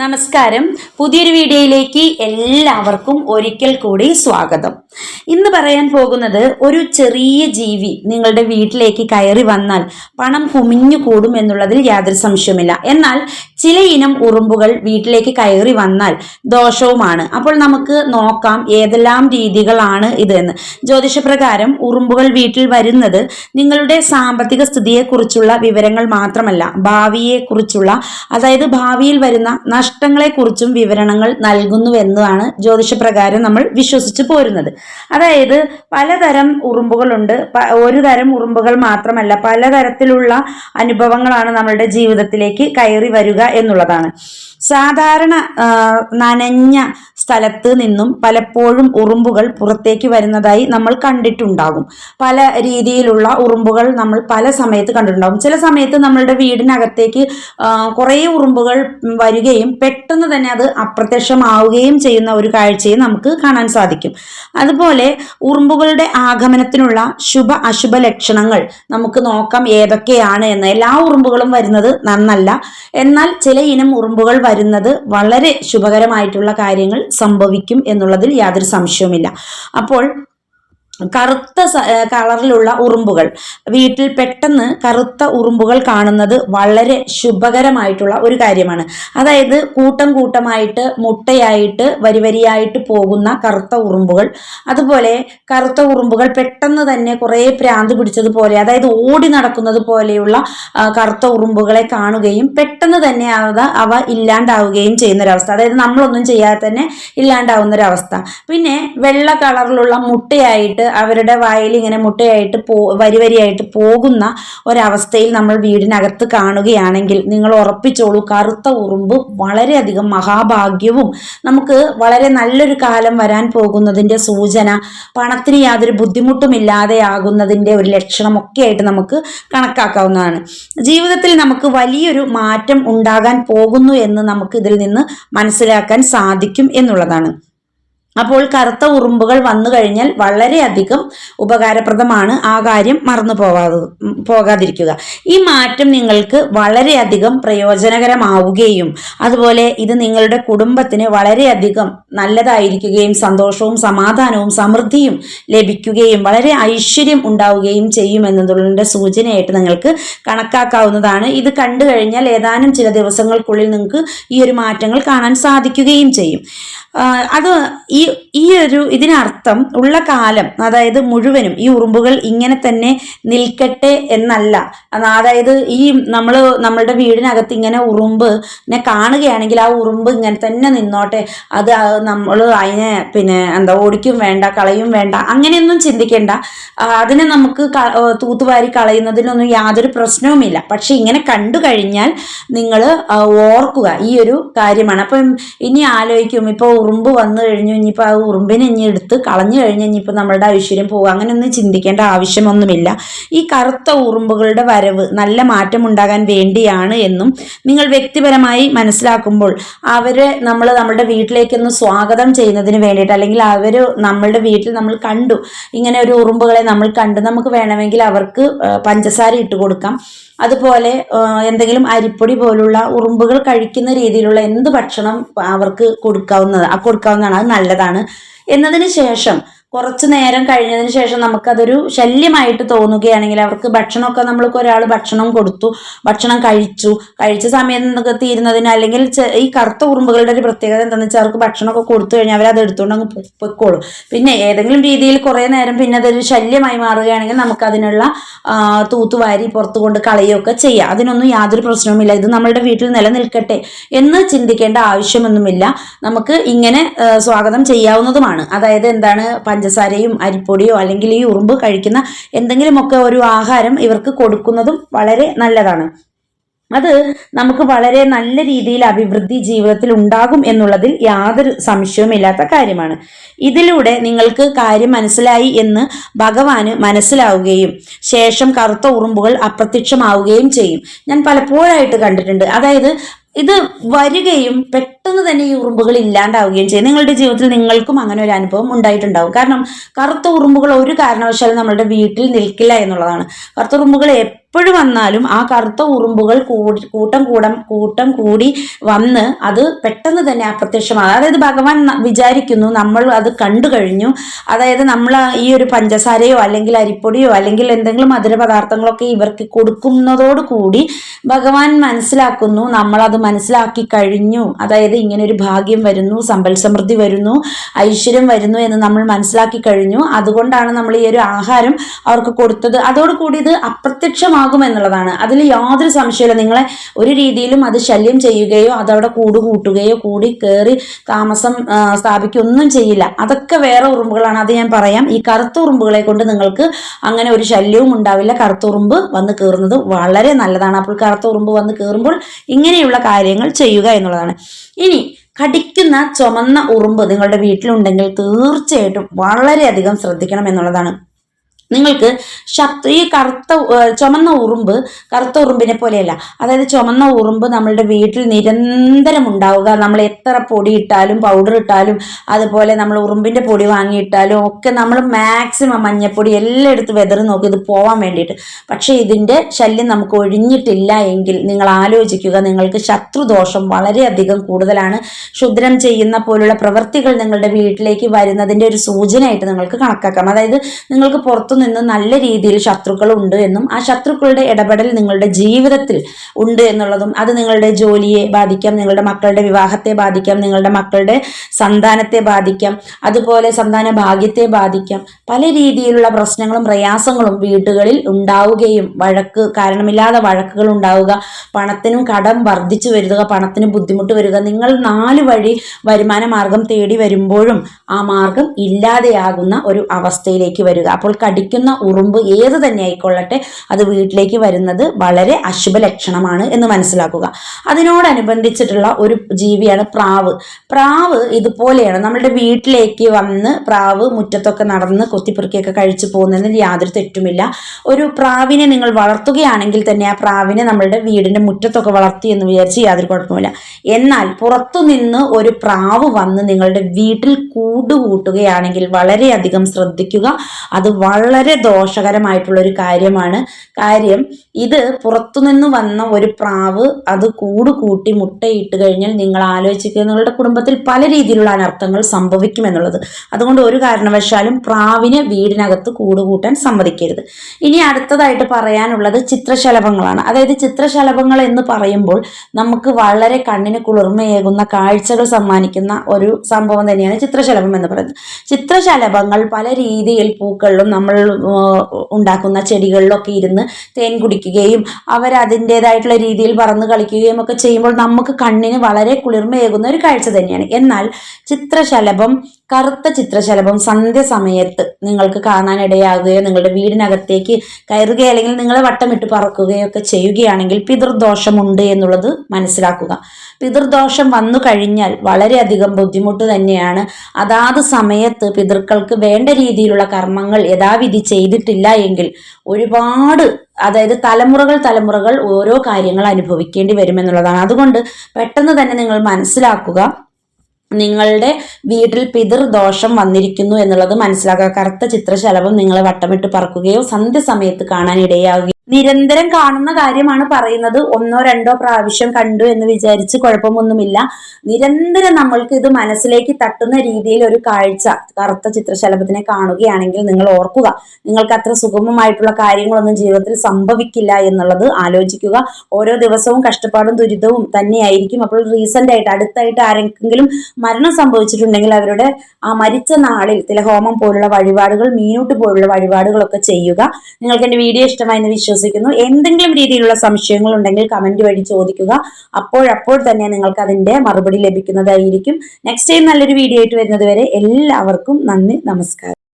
നമസ്കാരം. പുതിയൊരു വീഡിയോയിലേക്ക് എല്ലാവർക്കും ഒരിക്കൽ കൂടി സ്വാഗതം. ഇന്ന് പറയാൻ പോകുന്നത് ഒരു ചെറിയ ജീവി നിങ്ങളുടെ വീട്ടിലേക്ക് കയറി വന്നാൽ പണം കുമിഞ്ഞു കൂടും എന്നുള്ളതിൽ യാതൊരു സംശയമില്ല എന്നാൽ ചില ഇനം ഉറുമ്പുകൾ വീട്ടിലേക്ക് കയറി വന്നാൽ ദോഷവുമാണ്. അപ്പോൾ നമുക്ക് നോക്കാം ഏതെല്ലാം രീതികളാണ് ഇതെന്ന്. ജ്യോതിഷപ്രകാരം ഉറുമ്പുകൾ വീട്ടിൽ വരുന്നത് നിങ്ങളുടെ സാമ്പത്തിക സ്ഥിതിയെക്കുറിച്ചുള്ള വിവരങ്ങൾ മാത്രമല്ല ഭാവിയെക്കുറിച്ചുള്ള അതായത് ഭാവിയിൽ വരുന്ന നഷ്ടങ്ങളെക്കുറിച്ചും വിവരണങ്ങൾ നൽകുന്നുവെന്നതാണ് ജ്യോതിഷപ്രകാരം നമ്മൾ വിശ്വസിച്ചു പോരുന്നത്. അതായത് പലതരം ഉറുമ്പുകളുണ്ട്. ഒരു തരം ഉറുമ്പുകൾ മാത്രമല്ല പലതരത്തിലുള്ള അനുഭവങ്ങളാണ് നമ്മളുടെ ജീവിതത്തിലേക്ക് കയറി വരിക എന്നുള്ളതാണ്. സാധാരണ നനഞ്ഞ സ്ഥലത്ത് നിന്നും പലപ്പോഴും ഉറുമ്പുകൾ പുറത്തേക്ക് വരുന്നതായി നമ്മൾ കണ്ടിട്ടുണ്ടാകും. പല രീതിയിലുള്ള ഉറുമ്പുകൾ നമ്മൾ പല സമയത്ത് കണ്ടിട്ടുണ്ടാകും. ചില സമയത്ത് നമ്മളുടെ വീടിനകത്തേക്ക് കുറേ ഉറുമ്പുകൾ വരികയും പെട്ടെന്ന് തന്നെ അത് അപ്രത്യക്ഷമാവുകയും ചെയ്യുന്ന ഒരു കാഴ്ചയും നമുക്ക് കാണാൻ സാധിക്കും. അതുപോലെ ഉറുമ്പുകളുടെ ആഗമനത്തിനുള്ള ശുഭ അശുഭ ലക്ഷണങ്ങൾ നമുക്ക് നോക്കാം ഏതൊക്കെയാണ് എന്ന്. എല്ലാ ഉറുമ്പുകളും വരുന്നത് നന്നല്ല. എന്നാൽ ചില ഇനം ഉറുമ്പുകൾ വരുന്നത് വളരെ ശുഭകരമായിട്ടുള്ള കാര്യങ്ങൾ സംഭവിക്കും എന്നുള്ളതിൽ യാതൊരു സംശയവുമില്ല. അപ്പോൾ കറുത്ത കളറിലുള്ള ഉറുമ്പുകൾ. വീട്ടിൽ പെട്ടെന്ന് കറുത്ത ഉറുമ്പുകൾ കാണുന്നത് വളരെ ശുഭകരമായിട്ടുള്ള ഒരു കാര്യമാണ്. അതായത് കൂട്ടം കൂട്ടമായിട്ട് മുട്ടയായിട്ട് വരിവരിയായിട്ട് പോകുന്ന കറുത്ത ഉറുമ്പുകൾ. അതുപോലെ കറുത്ത ഉറുമ്പുകൾ പെട്ടെന്ന് തന്നെ കുറേ പ്രാന്ത് പിടിച്ചതുപോലെ അതായത് ഓടി നടക്കുന്നത് പോലെയുള്ള കറുത്ത ഉറുമ്പുകളെ കാണുകയും പെട്ടെന്ന് തന്നെ അവ അവ ഇല്ലാണ്ടാവുകയും ചെയ്യുന്ന ഒരവസ്ഥ അതായത് നമ്മളൊന്നും ചെയ്യാതെ തന്നെ ഇല്ലാണ്ടാവുന്ന ഒരവസ്ഥ പിന്നെ വെള്ള കളറിലുള്ള മുട്ടയായിട്ട് അവരുടെ വായിൽ ഇങ്ങനെ മുട്ടയായിട്ട് പോ വരി വരിയായിട്ട് പോകുന്ന ഒരവസ്ഥയിൽ നമ്മൾ വീടിനകത്ത് കാണുകയാണെങ്കിൽ നിങ്ങൾ ഉറപ്പിച്ചോളൂ കറുത്ത ഉറുമ്പ് വളരെയധികം മഹാഭാഗ്യവും നമുക്ക് വളരെ നല്ലൊരു കാലം വരാൻ പോകുന്നതിന്റെ സൂചന പണത്തിന് യാതൊരു ബുദ്ധിമുട്ടുമില്ലാതെ ആകുന്നതിന്റെ ഒരു ലക്ഷണമൊക്കെ ആയിട്ട് നമുക്ക് കണക്കാക്കാവുന്നതാണ്. ജീവിതത്തിൽ നമുക്ക് വലിയൊരു മാറ്റം ഉണ്ടാകാൻ പോകുന്നു എന്ന് നമുക്ക് ഇതിൽ നിന്ന് മനസ്സിലാക്കാൻ സാധിക്കും എന്നുള്ളതാണ്. അപ്പോൾ കറുത്ത ഉറുമ്പുകൾ വന്നു കഴിഞ്ഞാൽ വളരെയധികം ഉപകാരപ്രദമാണ്. ആ കാര്യം മറന്നു പോകാതെ പോകാതിരിക്കുക. ഈ മാറ്റം നിങ്ങൾക്ക് വളരെയധികം പ്രയോജനകരമാവുകയും അതുപോലെ ഇത് നിങ്ങളുടെ കുടുംബത്തിന് വളരെയധികം നല്ലതായിരിക്കുകയും സന്തോഷവും സമാധാനവും സമൃദ്ധിയും ലഭിക്കുകയും വളരെ ഐശ്വര്യം ഉണ്ടാവുകയും ചെയ്യും എന്നതിന്റെ സൂചനയായിട്ട് നിങ്ങൾക്ക് കണക്കാക്കാവുന്നതാണ്. ഇത് കണ്ടു കഴിഞ്ഞാൽ ഏതാനും ചില ദിവസങ്ങൾക്കുള്ളിൽ നിങ്ങൾക്ക് ഈ ഒരു മാറ്റങ്ങൾ കാണാൻ സാധിക്കുകയും ചെയ്യും. അത് ഈ ഈ ഈ ഒരു ഇതിനർത്ഥം ഉള്ള കാലം അതായത് മുഴുവനും ഈ ഉറുമ്പുകൾ ഇങ്ങനെ തന്നെ നിൽക്കട്ടെ എന്നല്ല. അത് അതായത് ഈ നമ്മൾ നമ്മളുടെ വീടിനകത്ത് ഇങ്ങനെ ഉറുമ്പിനെ കാണുകയാണെങ്കിൽ ആ ഉറുമ്പ് ഇങ്ങനെ തന്നെ നിന്നോട്ടെ. അത് നമ്മൾ അതിനെ പിന്നെ എന്താ ഓടിക്കും വേണ്ട കളയും വേണ്ട അങ്ങനെയൊന്നും ചിന്തിക്കേണ്ട. അതിനെ നമുക്ക് തൂത്തുവാരി കളയുന്നതിനൊന്നും യാതൊരു പ്രശ്നവുമില്ല. പക്ഷെ ഇങ്ങനെ കണ്ടു കഴിഞ്ഞാൽ നിങ്ങൾ ഓർക്കുക ഈ ഒരു കാര്യമാണ്. അപ്പം ഇനി ആലോചിക്കും ഇപ്പോൾ ഉറുമ്പ് വന്നു കഴിഞ്ഞു ഇനിയിപ്പോൾ ആ ഉറുമ്പിനെ ഇനി എടുത്ത് കളഞ്ഞു കഴിഞ്ഞ് ഇനിയിപ്പോൾ നമ്മളുടെ ഐശ്വര്യം പോകുക അങ്ങനെയൊന്നും ചിന്തിക്കേണ്ട ആവശ്യമൊന്നുമില്ല. ഈ കറുത്ത ഉറുമ്പുകളുടെ വരവ് നല്ല മാറ്റം ഉണ്ടാകാൻ വേണ്ടിയാണ് എന്നും നിങ്ങൾ വ്യക്തിപരമായി മനസ്സിലാക്കുമ്പോൾ അവരെ നമ്മൾ നമ്മുടെ വീട്ടിലേക്കൊന്ന് സ്വാഗതം ചെയ്യുന്നതിന് വേണ്ടിയിട്ട് അല്ലെങ്കിൽ അവർ നമ്മളുടെ വീട്ടിൽ നമ്മൾ കണ്ടു. ഇങ്ങനെ ഒരു ഉറുമ്പുകളെ നമ്മൾ കണ്ടു. നമുക്ക് വേണമെങ്കിൽ അവർക്ക് പഞ്ചസാര ഇട്ട് കൊടുക്കാം. അതുപോലെ എന്തെങ്കിലും അരിപ്പൊടി പോലുള്ള ഉറുമ്പുകൾ കഴിക്കുന്ന രീതിയിലുള്ള എന്ത് ഭക്ഷണം അവർക്ക് കൊടുക്കാവുന്നത് കൊടുക്കാവുന്നതാണ്. അത് നല്ലതാണ്. എന്നതിന് ശേഷം കുറച്ച് നേരം കഴിഞ്ഞതിന് ശേഷം നമുക്കതൊരു ശല്യമായിട്ട് തോന്നുകയാണെങ്കിൽ അവർക്ക് ഭക്ഷണമൊക്കെ നമ്മൾക്ക് ഒരാൾ ഭക്ഷണം കൊടുത്തു ഭക്ഷണം കഴിച്ചു. കഴിച്ച സമയം എന്നൊക്കെ തീരുന്നതിന് അല്ലെങ്കിൽ ഈ കറുത്ത ഉറുമ്പുകളുടെ ഒരു പ്രത്യേകത എന്താണെന്ന് വെച്ചാൽ അവർക്ക് ഭക്ഷണമൊക്കെ കൊടുത്തു കഴിഞ്ഞാൽ അവർ അത് എടുത്തുകൊണ്ട് അങ്ങ് പൊയ്ക്കോളും. പിന്നെ ഏതെങ്കിലും രീതിയിൽ കുറേ നേരം പിന്നെ അതൊരു ശല്യമായി മാറുകയാണെങ്കിൽ നമുക്ക് അതിനുള്ള തൂത്തുവാരി പുറത്തു കൊണ്ട് കളയുകയൊക്കെ ചെയ്യാം. അതിനൊന്നും യാതൊരു പ്രശ്നവുമില്ല. ഇത് നമ്മളുടെ വീട്ടിൽ നിലനിൽക്കട്ടെ എന്ന് ചിന്തിക്കേണ്ട ആവശ്യമൊന്നുമില്ല. നമുക്ക് ഇങ്ങനെ സ്വാഗതം ചെയ്യാവുന്നതുമാണ്. അതായത് എന്താണ് പഞ്ചസാരയും അരിപ്പൊടിയോ അല്ലെങ്കിൽ ഈ ഉറുമ്പ് കഴിക്കുന്ന എന്തെങ്കിലുമൊക്കെ ഒരു ആഹാരം ഇവർക്ക് കൊടുക്കുന്നതും വളരെ നല്ലതാണ്. അത് നമുക്ക് വളരെ നല്ല രീതിയിൽ അഭിവൃദ്ധി ജീവിതത്തിൽ ഉണ്ടാകും എന്നുള്ളതിൽ യാതൊരു സംശയവും ഇല്ലാത്ത കാര്യമാണ്. ഇതിലൂടെ നിങ്ങൾക്ക് കാര്യം മനസ്സിലായി എന്ന് ഭഗവാന് മനസ്സിലാവുകയും ശേഷം കറുത്ത ഉറുമ്പുകൾ അപ്രത്യക്ഷമാവുകയും ചെയ്യും. ഞാൻ പലപ്പോഴായിട്ട് കണ്ടിട്ടുണ്ട്. അതായത് ഇത് വരികയും പെട്ടെന്ന് തന്നെ ഈ ഉറുമ്പുകൾ ഇല്ലാണ്ടാവുകയും ചെയ്യും. നിങ്ങളുടെ ജീവിതത്തിൽ നിങ്ങൾക്കും അങ്ങനെ ഒരു അനുഭവം ഉണ്ടായിട്ടുണ്ടാവും. കാരണം കറുത്ത ഉറുമ്പുകൾ ഒരു കാരണവശാലും നമ്മളുടെ വീട്ടിൽ നിൽക്കില്ല എന്നുള്ളതാണ്. കറുത്ത ഉറുമ്പുകൾ എപ്പോഴും വന്നാലും ആ കറുത്ത ഉറുമ്പുകൾ കൂടി കൂട്ടം കൂടം കൂട്ടം കൂടി വന്ന് അത് പെട്ടെന്ന് തന്നെ അപ്രത്യക്ഷമാകും. അതായത് ഭഗവാൻ വിചാരിക്കുന്നു നമ്മൾ അത് കണ്ടു കഴിഞ്ഞു. അതായത് നമ്മൾ ഈ ഒരു പഞ്ചസാരയോ അല്ലെങ്കിൽ അരിപ്പൊടിയോ അല്ലെങ്കിൽ എന്തെങ്കിലും മധുര പദാർത്ഥങ്ങളൊക്കെ ഇവർക്ക് കൊടുക്കുന്നതോടുകൂടി ഭഗവാൻ മനസ്സിലാക്കുന്നു നമ്മളത് മനസ്സിലാക്കി കഴിഞ്ഞു. അതായത് ഇങ്ങനെ ഒരു ഭാഗ്യം വരുന്നു സമ്പൽ സമൃദ്ധി വരുന്നു ഐശ്വര്യം വരുന്നു എന്ന് നമ്മൾ മനസ്സിലാക്കി കഴിഞ്ഞു. അതുകൊണ്ടാണ് നമ്മൾ ഈ ഒരു ആഹാരം അവർക്ക് കൊടുത്തത്. അതോടുകൂടി ഇത് അപ്രത്യക്ഷമാകും എന്നുള്ളതാണ്. അതിൽ യാതൊരു സംശയമില്ല നിങ്ങളെ ഒരു രീതിയിലും അത് ശല്യം ചെയ്യുകയോ അതവിടെ കൂട് കൂട്ടുകയോ കൂടി കയറി താമസം സ്ഥാപിക്കുകയോ ഒന്നും ചെയ്യില്ല. അതൊക്കെ വേറെ ഉറുമ്പുകളാണ്. അത് ഞാൻ പറയാം. ഈ കറുത്ത ഉറുമ്പുകളെ കൊണ്ട് നിങ്ങൾക്ക് അങ്ങനെ ഒരു ശല്യവും ഉണ്ടാവില്ല. കറുത്ത ഉറുമ്പ് വന്ന് കയറുന്നത് വളരെ നല്ലതാണ്. അപ്പോൾ കറുത്ത ഉറുമ്പ് വന്ന് കയറുമ്പോൾ ഇങ്ങനെയുള്ള കാര്യങ്ങൾ ചെയ്യുക എന്നുള്ളതാണ്. ഇനി കടിക്കുന്ന ചുമന്ന ഉറുമ്പ് നിങ്ങളുടെ വീട്ടിലുണ്ടെങ്കിൽ തീർച്ചയായിട്ടും വളരെയധികം ശ്രദ്ധിക്കണം എന്നുള്ളതാണ്. നിങ്ങൾക്ക് ശബ്ദ ഈ കറുത്ത ചുമന്ന ഉറുമ്പ് കറുത്ത ഉറുമ്പിനെ പോലെയല്ല. അതായത് ചുമന്ന ഉറുമ്പ് നമ്മളുടെ വീട്ടിൽ നിരന്തരം ഉണ്ടാവുക. നമ്മൾ എത്ര പൊടി ഇട്ടാലും പൗഡർ ഇട്ടാലും അതുപോലെ നമ്മൾ ഉറുമ്പിന്റെ പൊടി വാങ്ങിയിട്ടാലും ഒക്കെ നമ്മൾ മാക്സിമം മഞ്ഞപ്പൊടി എല്ലാം എടുത്ത് വെതറി നോക്കി ഇത് പോവാൻ വേണ്ടിയിട്ട്. പക്ഷേ ഇതിന്റെ ശല്യം നമുക്ക് ഒഴിഞ്ഞിട്ടില്ല എങ്കിൽ നിങ്ങൾ ആലോചിക്കുക നിങ്ങൾക്ക് ശത്രുദോഷം വളരെയധികം കൂടുതലാണ്. ക്ഷുദ്രം ചെയ്യുന്ന പോലുള്ള പ്രവൃത്തികൾ നിങ്ങളുടെ വീട്ടിലേക്ക് വരുന്നതിന്റെ ഒരു സൂചനയായിട്ട് നിങ്ങൾക്ക് കണക്കാക്കാം. അതായത് നിങ്ങൾക്ക് പുറത്തുനിന്ന് നല്ല രീതിയിൽ ശത്രുക്കൾ ഉണ്ട് എന്നും ആ ശത്രുക്കളുടെ ഇടപെടൽ നിങ്ങളുടെ ജീവിതത്തിൽ ഉണ്ട് എന്നുള്ളതും അത് നിങ്ങളുടെ ജോലിയെ ബാധിക്കാം നിങ്ങളുടെ മക്കളുടെ വിവാഹത്തെ ബാധിക്കാം നിങ്ങളുടെ മക്കളുടെ സന്താനത്തെ ബാധിക്കാം അതുപോലെ സന്താന ഭാഗ്യത്തെ ബാധിക്കാം. പല രീതിയിലുള്ള പ്രശ്നങ്ങളും പ്രയാസങ്ങളും വീടുകളിൽ ഉണ്ടാവുകയും വഴക്ക് കാരണമില്ലാതെ വഴക്കുകൾ ഉണ്ടാവുക പണത്തിനും കടം വർദ്ധിച്ചു വരിക പണത്തിന് ബുദ്ധിമുട്ട് വരിക നിങ്ങൾ നാല് വഴി വരുമാന മാർഗം തേടി വരുമ്പോഴും ആ മാർഗം ഇല്ലാതെയാകുന്ന ഒരു അവസ്ഥയിലേക്ക് വരിക. അപ്പോൾ കടിക്കുന്ന ഉറുമ്പ് ഏത് തന്നെ ആയിക്കൊള്ളട്ടെ അത് വീട്ടിലേക്ക് വരുന്നത് വളരെ അശുഭ ലക്ഷണമാണ് എന്ന് മനസ്സിലാക്കുക. അതിനോടനുബന്ധിച്ചിട്ടുള്ള ഒരു ജീവിയാണ് പ്രാവ്. പ്രാവ് ഇതുപോലെയാണ്. നമ്മുടെ വീട്ടിലേക്ക് വന്ന് പ്രാവ് മുറ്റത്തൊക്കെ നടന്ന് കൊത്തിപ്പെറുക്കിയൊക്കെ കഴിച്ചു പോകുന്നതിന് യാതൊരു തെറ്റുമില്ല. ഒരു പ്രാവിനെ നിങ്ങൾ വളർത്തുകയാണെങ്കിൽ തന്നെ ആ പ്രാവിനെ നമ്മളുടെ വീടിന്റെ മുറ്റത്തൊക്കെ വളർത്തി എന്ന് വിചാരിച്ച് യാതൊരു കുഴപ്പമില്ല എന്നാൽ പുറത്തുനിന്ന് ഒരു പ്രാവ് വന്ന് നിങ്ങളുടെ വീട്ടിൽ കൂടുകൂട്ടുകയാണെങ്കിൽ വളരെയധികം ശ്രദ്ധിക്കുക. അത് വളരെ ദോഷകരമായിട്ടുള്ള ഒരു കാര്യമാണ്. കാര്യം ഇത് പുറത്തുനിന്ന് വന്ന ഒരു പ്രാവ് അത് കൂട് കൂട്ടി മുട്ടയിട്ട് കഴിഞ്ഞാൽ നിങ്ങൾ ആലോചിക്കുക നിങ്ങളുടെ കുടുംബത്തിൽ പല രീതിയിലുള്ള അനർത്ഥങ്ങൾ സംഭവിക്കും എന്നുള്ളത്. അതുകൊണ്ട് ഒരു കാരണവശാലും പ്രാവിനെ വീടിനകത്ത് കൂട് കൂട്ടാൻ സമ്മതിക്കരുത്. ഇനി അടുത്തതായിട്ട് പറയാനുള്ളത് ചിത്രശലഭങ്ങളാണ്. അതായത് ചിത്രശലഭങ്ങൾ എന്ന് പറയുമ്പോൾ നമുക്ക് വളരെ കണ്ണിന് കുളിർമയേകുന്ന കാഴ്ചകൾ സമ്മാനിക്കുന്ന ഒരു സംഭവം തന്നെയാണ് ചിത്രശലഭം എന്ന് പറയുന്നത്. ചിത്രശലഭങ്ങൾ പല രീതിയിൽ പൂക്കളിലും നമ്മൾ ഉണ്ടാക്കുന്ന ചെടികളിലൊക്കെ ഇരുന്ന് തേൻ കുടിക്കുകയും അവരതിന്റെതായിട്ടുള്ള രീതിയിൽ പറന്ന് കളിക്കുകയും ഒക്കെ ചെയ്യുമ്പോൾ നമുക്ക് കണ്ണിന് വളരെ കുളിർമയേകുന്ന ഒരു കാഴ്ച തന്നെയാണ്. എന്നാൽ ചിത്രശലഭം കറുത്ത ചിത്രശലഭം സന്ധ്യസമയത്ത് നിങ്ങൾക്ക് കാണാനിടയാകുകയോ നിങ്ങളുടെ വീടിനകത്തേക്ക് കയറുകയോ അല്ലെങ്കിൽ നിങ്ങളെ വട്ടമിട്ട് പറക്കുകയോ ഒക്കെ ചെയ്യുകയാണെങ്കിൽ പിതൃദോഷമുണ്ട് എന്നുള്ളത് മനസ്സിലാക്കുക. പിതൃദോഷം വന്നു കഴിഞ്ഞാൽ വളരെയധികം ബുദ്ധിമുട്ട് തന്നെയാണ്. അതാത് സമയത്ത് പിതൃക്കൾക്ക് വേണ്ട രീതിയിലുള്ള കർമ്മങ്ങൾ യഥാവിധി ചെയ്തിട്ടില്ല എങ്കിൽ ഒരുപാട് അതായത് തലമുറകൾ തലമുറകൾ ഓരോ കാര്യങ്ങൾ അനുഭവിക്കേണ്ടി വരുമെന്നുള്ളതാണ് അതുകൊണ്ട് പെട്ടെന്ന് തന്നെ നിങ്ങൾ മനസ്സിലാക്കുക. നിങ്ങളുടെ വീട്ടിൽ പിതൃദോഷം വന്നിരിക്കുന്നു എന്നുള്ളത് മനസ്സിലാക്കുക. കറുത്ത ചിത്രശലഭം നിങ്ങളെ വട്ടമിട്ട് പറക്കുകയോ സന്ധ്യ സമയത്ത് കാണാൻ ഇടയാവുകയോ നിരന്തരം കാണുന്ന കാര്യമാണ് പറയുന്നത്. ഒന്നോ രണ്ടോ പ്രാവശ്യം കണ്ടു എന്ന് വിചാരിച്ച് കുഴപ്പമൊന്നുമില്ല. നിരന്തരം നമ്മൾക്ക് ഇത് മനസ്സിലേക്ക് തട്ടുന്ന രീതിയിൽ ഒരു കാഴ്ച കറുത്ത ചിത്രശലഭത്തിനെ കാണുകയാണെങ്കിൽ നിങ്ങൾ ഓർക്കുക. നിങ്ങൾക്ക് അത്ര സുഗമമായിട്ടുള്ള കാര്യങ്ങളൊന്നും ജീവിതത്തിൽ സംഭവിക്കില്ല എന്നുള്ളത് ആലോചിക്കുക. ഓരോ ദിവസവും കഷ്ടപ്പാടും ദുരിതവും തന്നെയായിരിക്കും. അപ്പോൾ റീസെന്റ് ആയിട്ട് അടുത്തായിട്ട് ആരെങ്കിലും മരണം സംഭവിച്ചിട്ടുണ്ടെങ്കിൽ അവരുടെ ആ മരിച്ച നാളിൽ തിലഹോമം പോലുള്ള വഴിപാടുകൾ മീനൂട്ട് പോലുള്ള വഴിപാടുകളൊക്കെ ചെയ്യുക. നിങ്ങൾക്ക് എന്റെ വീഡിയോ ഇഷ്ടമായി എന്ന് വിശ്വസിക്കുന്നു. എന്തെങ്കിലും രീതിയിലുള്ള സംശയങ്ങൾ ഉണ്ടെങ്കിൽ കമന്റ് വഴി ചോദിക്കുക. അപ്പോഴപ്പോൾ തന്നെ നിങ്ങൾക്ക് അതിന്റെ മറുപടി ലഭിക്കുന്നതായിരിക്കും. നെക്സ്റ്റ് ടൈം നല്ലൊരു വീഡിയോ ആയിട്ട് വരുന്നത് വരെ എല്ലാവർക്കും നന്ദി നമസ്കാരം.